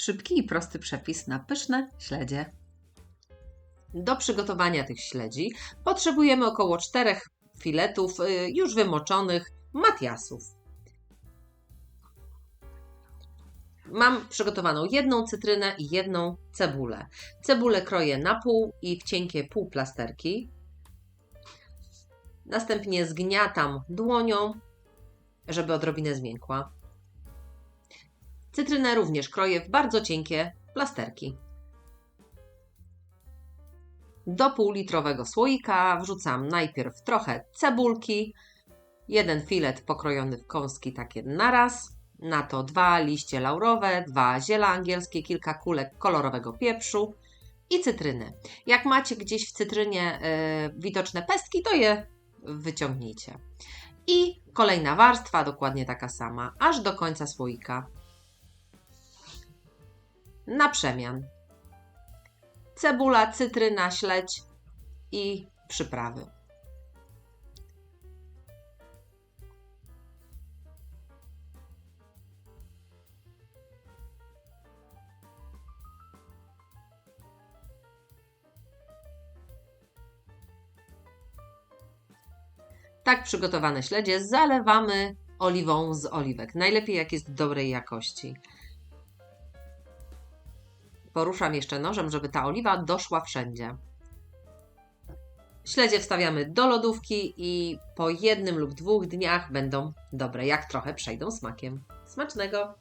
Szybki i prosty przepis na pyszne śledzie. Do przygotowania tych śledzi potrzebujemy około 4 filetów y, już wymoczonych matiasów. Mam przygotowaną jedną cytrynę i jedną cebulę. Cebulę kroję na pół i w cienkie półplasterki. Następnie zgniatam dłonią, żeby odrobinę zmiękła. Cytrynę również kroję w bardzo cienkie plasterki. Do półlitrowego słoika wrzucam najpierw trochę cebulki, jeden filet pokrojony w kąski takie naraz, na to dwa liście laurowe, dwa ziela angielskie, kilka kulek kolorowego pieprzu i cytryny. Jak macie gdzieś w cytrynie y, widoczne pestki, to je wyciągnijcie. I kolejna warstwa, dokładnie taka sama, aż do końca słoika. Na przemian. Cebula, cytryna, śledź i przyprawy. Tak przygotowane śledzie zalewamy oliwą z oliwek. Najlepiej jak jest dobrej jakości. Poruszam jeszcze nożem, żeby ta oliwa doszła wszędzie. Śledzie wstawiamy do lodówki i po jednym lub dwóch dniach będą dobre, jak trochę przejdą smakiem. Smacznego!